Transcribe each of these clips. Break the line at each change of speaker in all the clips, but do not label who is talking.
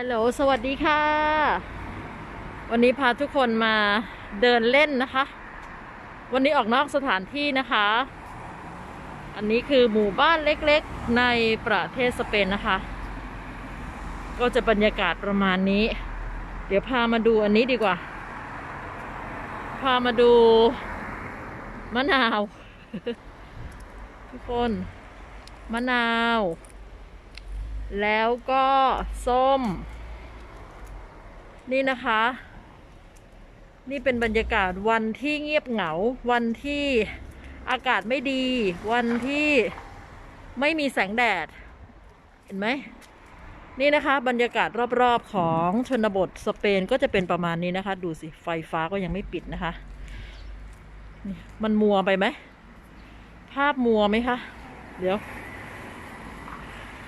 ฮัลโหล สวัสดีค่ะ วันนี้พาทุกคนมาเดินเล่นนะคะ วันนี้ออกนอกสถานที่นะคะ อันนี้คือหมู่บ้านเล็กๆในประเทศสเปนนะคะ ก็จะบรรยากาศประมาณนี้ เดี๋ยวพามาดูอันนี้ดีกว่า พามาดูมะนาว ทุกคน มะนาว แล้วก็ส้ม นี่นะคะ นี่เป็นบรรยากาศวันที่เงียบเหงา วันที่อากาศไม่ดี วันที่ไม่มีแสงแดด เห็นไหม นี่นะคะ บรรยากาศรอบๆของชนบทสเปนก็จะเป็นประมาณนี้นะคะ ดูสิ ไฟฟ้าก็ยังไม่ปิดนะคะ มันมัวไปไหม ภาพมัวไหมคะ เดี๋ยว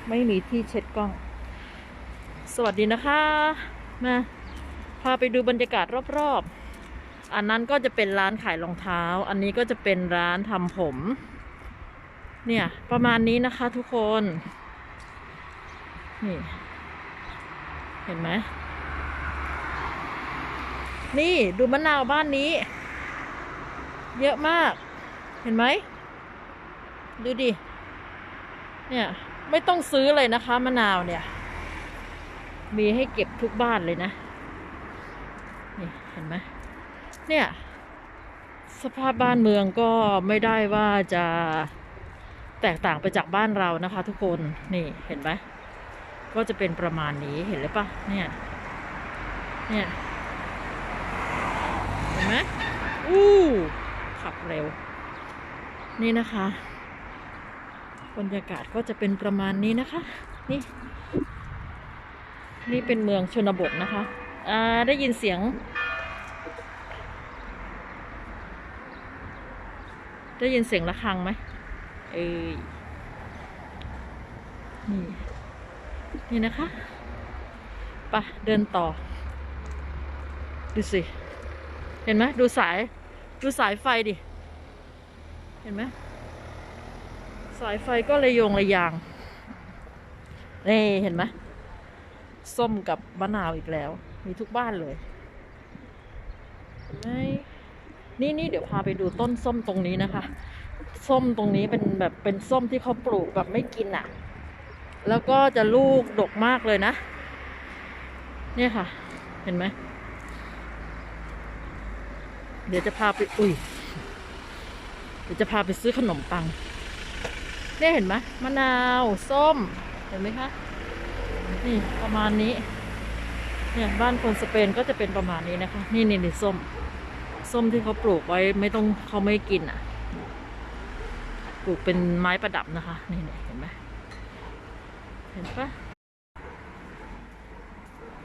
ไม่มีที่เช็ดกล้อง สวัสดีนะคะมาพาไปดูบรรยากาศรอบๆ อันนั้นก็จะเป็นร้านขายรองเท้า อันนี้ก็จะเป็นร้านทำผม เนี่ย ประมาณนี้นะคะทุกคน นี่ เห็นไหม นี่ดูมะนาวบ้านนี้ เยอะมาก เห็นไหม ดูดิ เนี่ย ไม่ต้องซื้อเลยนะคะ มะนาวเนี่ย มีให้เก็บทุกบ้านเลยนะ นี่เห็นไหมเนี่ย สภาพบ้านเมืองก็ไม่ได้ว่าจะแตกต่างไปจากบ้านเรานะคะ ทุกคนนี่เห็นไหมก็จะเป็นประมาณนี้เห็นเลยปะเนี่ย เนี่ยเห็นไหมอู้ขับเร็ว นี่นะคะ บรรยากาศก็จะเป็นประมาณนี้นะคะ นี่ นี่เป็นเมืองชนบทนะคะ อ่า ได้ยินเสียง ได้ยินเสียงะระฆังไหมเอ้ยนี่ นี่นะคะไปะเดินต่อ ดูสิ เห็นไหมดูสาย ดูสายไฟดิ เห็นไหม สายไฟก็ระโยงระยาง นี่เห็นไหมส้มกับมะนาวอีกแล้ว มีทุกบ้านเลยไหมนี่นี่เดี๋ยวพาไปดูต้นส้มตรงนี้นะคะ ส้มตรงนี้เป็นแบบเป็นส้มที่เขาปลูกแบบไม่กินอะ่ะ แล้วก็จะลูกดกมากเลยนะ เนี่ยค่ะ เห็นไหม เดี๋ยวจะพาไป อุ้ย เดี๋ยวจะพาไปซื้อขนมปัง เนี่ยเห็นไหมมะนาวส้ม เห็นไหมคะ นี่ประมาณนี้ เนี่ยบ้านคนสเปนก็จะเป็นประมาณนี้นะคะ นี่นี่นี่ส้ม ส้มที่เขาปลูกไว้ไม่ต้องเขาไม่กินอะ ปลูกเป็นไม้ประดับนะคะ นี่นี่เห็นไหมเห็นปะ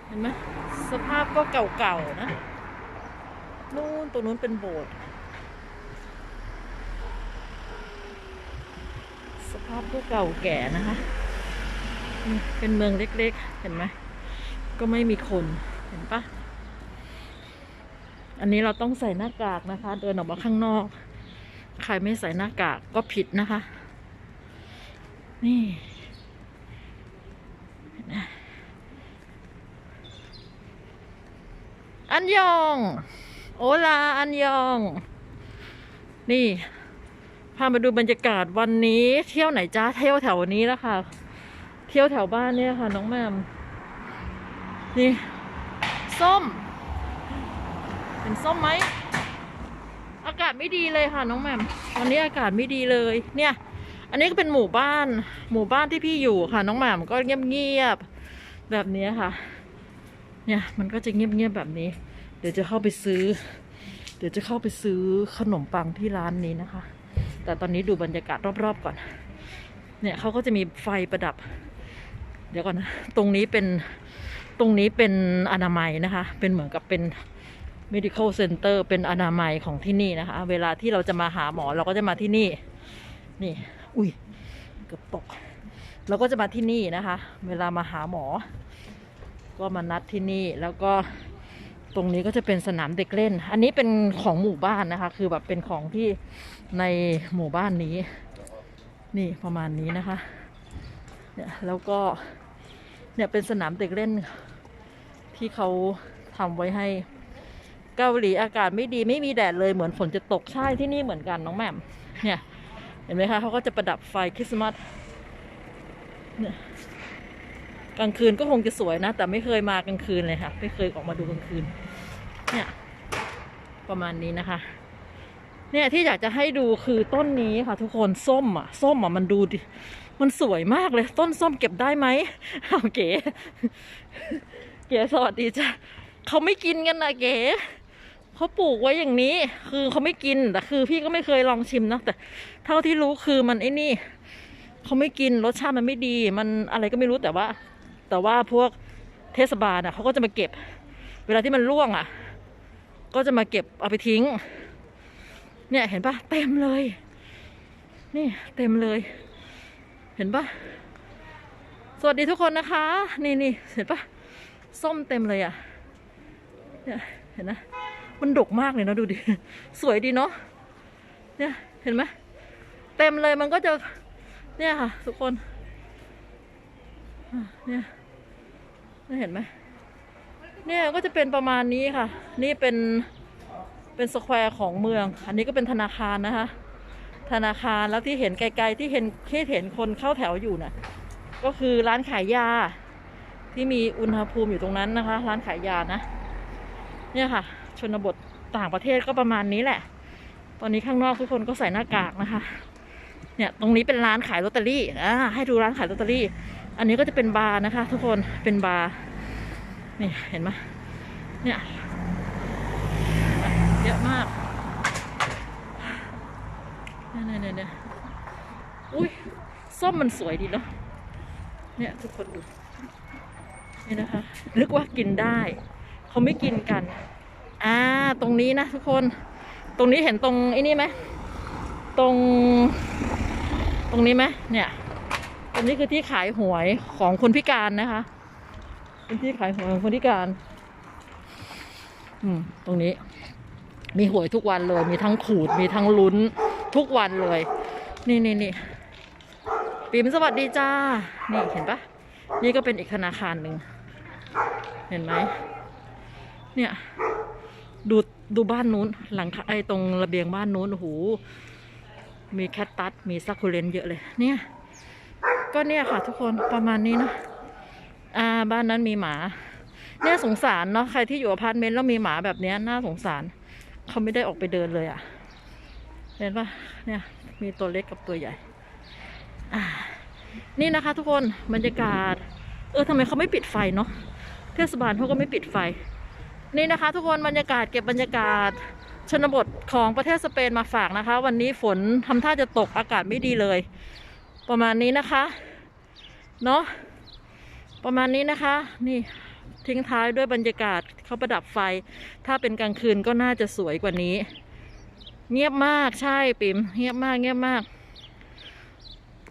เห็นไหมสภาพก็เก่าๆนะ นู่นตรงนู้นเป็นโบสถ์ สภาพก็เก่าแก่นะคะ เป็นเมืองเล็กๆ เห็นไหม ก็ไม่มีคน เห็นปะอันนี้เราต้องใส่หน้ากากนะคะ เดินออกมาข้างนอก ใครไม่ใส่หน้ากากก็ผิดนะคะ นี่อันยอง โอลา อันยอง นี่ พามาดูบรรยากาศวันนี้เที่ยวไหนจ้าเที่ยวแถวนี้แล้วค่ะ เที่ยวแถวบ้านเนี่ยค่ะ น้องแมมนี่ ส้มเป็นส้มไหมอากาศไม่ดีเลยค่ะ น้องแมมวันนี้อากาศไม่ดีเลย เนี่ย อันนี้ก็เป็นหมู่บ้าน หมู่บ้านที่พี่อยู่ค่ะ น้องแมมก็เงียบๆแบบนี้ค่ะ เนี่ยมันก็จะเงียบๆแบบนี้ เดี๋ยวจะเข้าไปซื้อ เดี๋ยวจะเข้าไปซื้อขนมปังที่ร้านนี้นะคะ แต่ตอนนี้ดูบรรยากาศรอบๆก่อน เนี่ยเขาก็จะมีไฟประดับ เดี๋ยวก่อนนะตรงนี้เป็นตรงนี้เป็นอนามัยนะคะ เป็นเหมือนกับเป็น medical center เป็นอนามัยของที่นี่นะคะ เวลาที่เราจะมาหาหมอเราก็จะมาที่นี่ นี่ อุ้ยเกือบตก เราก็จะมาที่นี่นะคะ เวลามาหาหมอ ก็มานัดที่นี่แล้วก็ ตรงนี้ก็จะเป็นสนามเด็กเล่น อันนี้เป็นของหมู่บ้านนะคะ คือแบบเป็นของที่ในหมู่บ้านนี้ นี่ประมาณนี้นะคะ เนี่ยแล้วก็เนี่ยเป็นสนามเด็กเล่น ที่เขาทำไว้ให้เกาหลีอากาศไม่ดีไม่มีแดดเลยเหมือนฝนจะตกใช่ที่นี่เหมือนกันน้องแม่มเนี่ย เห็นไหมคะเขาก็จะประดับไฟคริสต์มาสเนี่ยกลางคืนก็คงจะสวยนะ แต่ไม่เคยมากลางคืนเลยค่ะ ไม่เคยออกมาดูกลางคืน เนี่ย ประมาณนี้นะคะ เนี่ยที่อยากจะให้ดูคือต้นนี้ค่ะ ทุกคนส้มอะ ส้มอะมันดูดิมันสวยมากเลย ต้นส้มเก็บได้ไหมเอาเก๋เก๋สวัสดีจ้ะเขาไม่กินกันนะเก๋เขาปลูกไว้อย่างนี้ คือเขาไม่กินแต่คือ พี่ก็ไม่เคยลองชิมนะแต่ เท่าที่รู้คือมันไอ้นี่เขาไม่กินรสชาติมันไม่ดี มันอะไรก็ไม่รู้แต่ว่า แต่ว่าพวกเทศบาลอะเขาก็จะมาเก็บ เวลาที่มันร่วงอะ ก็จะมาเก็บเอาไปทิ้ง เนี่ยเห็นปะเต็มเลย นี่เต็มเลย เห็นปะสวัสดีทุกคนนะคะ นี่นี่เห็นปะส้มเต็มเลยอะเนี่ยเห็นนะมันดกมากเลยนะดูดิ สวยดีเนาะเนี่ยเห็นไหมเต็มเลยมันก็จะเนี่ยค่ะ ทุกคนเนี่ยเห็นไหม เนี่ยก็จะเป็นประมาณนี้ค่ะ นี่เป็นเป็นสแควร์ของเมือง อันนี้ก็เป็นธนาคารนะคะ ธนาคารแล้วที่เห็นไกลๆที่เห็นที่เห็นคนเข้าแถวอยู่น่ะก็คือร้านขายยา ที่มีอุณหภูมิอยู่ตรงนั้นนะคะ ร้านขายยานะ เนี่ยค่ะ ชนบทต่างประเทศก็ประมาณนี้แหละ ตอนนี้ข้างนอกทุกคนก็ใส่หน้ากากนะคะ เนี่ยตรงนี้เป็นร้านขายลอตเตอรี่อ่าให้ดูร้านขายลอตเตอรี่ อันนี้ก็จะเป็นบาร์นะคะ ทุกคนเป็นบาร์ นี่เห็นไหมเนี่ยเยอะมากเนี่ยเนี่ยเนี่ยอุ้ยส้มมันสวยดีเนาะเนี่ยทุกคนดูนี่นะคะนึกว่ากินได้เขาไม่กินกันอ่าตรงนี้นะทุกคน ตรงนี้เห็นตรงไอ้นี่ไหมตรง ตรงนี้ไหมเนี่ยตรงนี้คือที่ขายหวยของคนพิการนะคะ เป็นที่ขายหวยของคนพิการ อืม ตรงนี้ มีหวยทุกวันเลย มีทั้งขูด มีทั้งลุ้น ทุกวันเลย นี่นี่นี่ปิมสวัสดีจ้า นี่เห็นปะนี่ก็เป็นอีกธนาคารหนึ่ง เห็นไหม เนี่ย ดูดูบ้านนู้น หลังไอ้ตรงระเบียงบ้านนู้นโอ้โห มีแคตตัส มีซักคูเลนเยอะเลย เนี่ย ก็เนี่ยค่ะทุกคนประมาณนี้เนะ อ่าบ้านนั้นมีหมาเนี่ยสงสารเนาะใครที่อยู่อพาร์ตเมนต์แล้วมีหมาแบบเนี้ยน่าสงสาร เขาไม่ได้ออกไปเดินเลยอะ่ะ เห็นปะเนี่ย มีตัวเล็กกับตัวใหญ่อ่านี่นะคะ ทุกคนบรรยากาศ เออทำไมเขาไม่ปิดไฟเนาะเทศบาลเขาก็ไม่ปิดไฟ นี่นะคะ ทุกคนบรรยากาศเก็บบรรยากาศชนบทของประเทศสเปนมาฝากนะคะ วันนี้ฝนทำท่าจะตกอากาศไม่ดีเลย ประมาณนี้นะคะ เนาะ ประมาณนี้นะคะ นี่ทิ้งท้ายด้วยบรรยากาศเขาประดับไฟ ถ้าเป็นกลางคืนก็น่าจะสวยกว่านี้ เงียบมากใช่ปิมเงียบมากเงียบมาก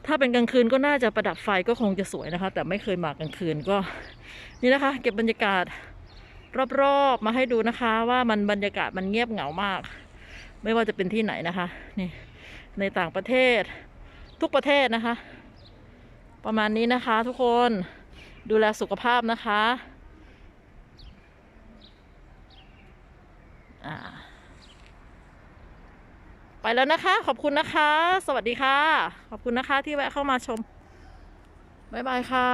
ถ้าเป็นกลางคืนก็น่าจะประดับไฟก็คงจะสวยนะคะ แต่ไม่เคยมากลางคืนก็ นี่นะคะ เก็บบรรยากาศรอบๆมาให้ดูนะคะ ว่ามันบรรยากาศมันเงียบเหงามาก ไม่ว่าจะเป็นที่ไหนนะคะนี่ในต่างประเทศทุกประเทศนะคะ ประมาณนี้นะคะทุกคน ดูแลสุขภาพนะคะไปแล้วนะคะ ขอบคุณนะคะ สวัสดีค่ะ ขอบคุณนะคะที่แวะเข้ามาชมบ๊ายบายค่ะ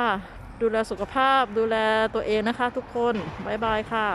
ดูแลสุขภาพดูแลตัวเองนะคะ ทุกคนบ๊ายบายค่ะ